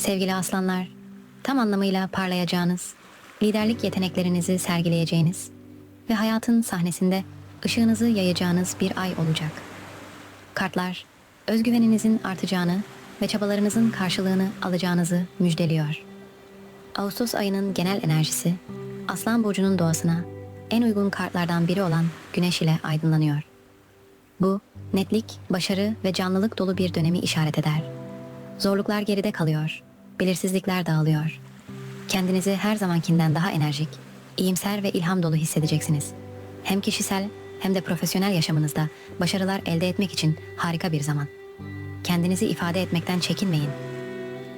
Sevgili aslanlar, tam anlamıyla parlayacağınız, liderlik yeteneklerinizi sergileyeceğiniz ve hayatın sahnesinde ışığınızı yayacağınız bir ay olacak. Kartlar, özgüveninizin artacağını ve çabalarınızın karşılığını alacağınızı müjdeliyor. Ağustos ayının genel enerjisi, Aslan Burcu'nun doğasına en uygun kartlardan biri olan Güneş ile aydınlanıyor. Bu, netlik, başarı ve canlılık dolu bir dönemi işaret eder. Zorluklar geride kalıyor, belirsizlikler dağılıyor. Kendinizi her zamankinden daha enerjik, iyimser ve ilham dolu hissedeceksiniz. Hem kişisel hem de profesyonel yaşamınızda başarılar elde etmek için harika bir zaman. Kendinizi ifade etmekten çekinmeyin.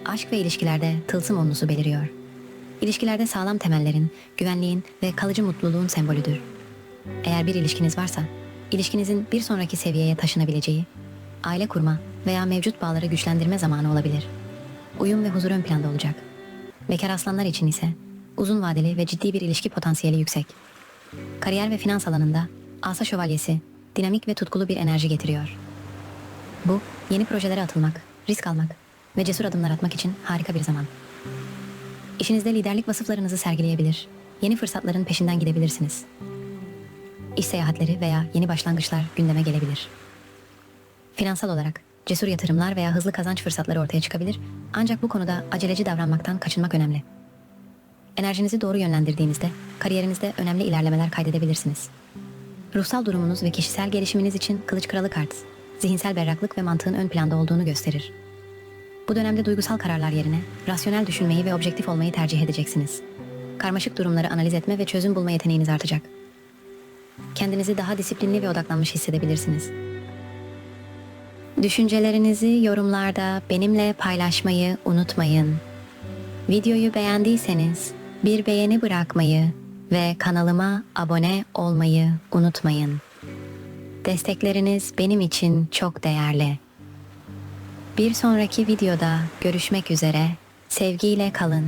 Aşk ve ilişkilerde tılsım onlusu beliriyor. İlişkilerde sağlam temellerin, güvenliğin ve kalıcı mutluluğun sembolüdür. Eğer bir ilişkiniz varsa, ilişkinizin bir sonraki seviyeye taşınabileceği, aile kurma veya mevcut bağları güçlendirme zamanı olabilir. Uyum ve huzur ön planda olacak. Bekar aslanlar için ise uzun vadeli ve ciddi bir ilişki potansiyeli yüksek. Kariyer ve finans alanında asa şövalyesi dinamik ve tutkulu bir enerji getiriyor. Bu, yeni projelere atılmak, risk almak ve cesur adımlar atmak için harika bir zaman. İşinizde liderlik vasıflarınızı sergileyebilir, yeni fırsatların peşinden gidebilirsiniz. İş seyahatleri veya yeni başlangıçlar gündeme gelebilir. Finansal olarak cesur yatırımlar veya hızlı kazanç fırsatları ortaya çıkabilir ancak bu konuda aceleci davranmaktan kaçınmak önemli. Enerjinizi doğru yönlendirdiğinizde kariyerinizde önemli ilerlemeler kaydedebilirsiniz. Ruhsal durumunuz ve kişisel gelişiminiz için Kılıç Kralı kart, zihinsel berraklık ve mantığın ön planda olduğunu gösterir. Bu dönemde duygusal kararlar yerine rasyonel düşünmeyi ve objektif olmayı tercih edeceksiniz. Karmaşık durumları analiz etme ve çözüm bulma yeteneğiniz artacak. Kendinizi daha disiplinli ve odaklanmış hissedebilirsiniz. Düşüncelerinizi yorumlarda benimle paylaşmayı unutmayın. Videoyu beğendiyseniz bir beğeni bırakmayı ve kanalıma abone olmayı unutmayın. Destekleriniz benim için çok değerli. Bir sonraki videoda görüşmek üzere. Sevgiyle kalın.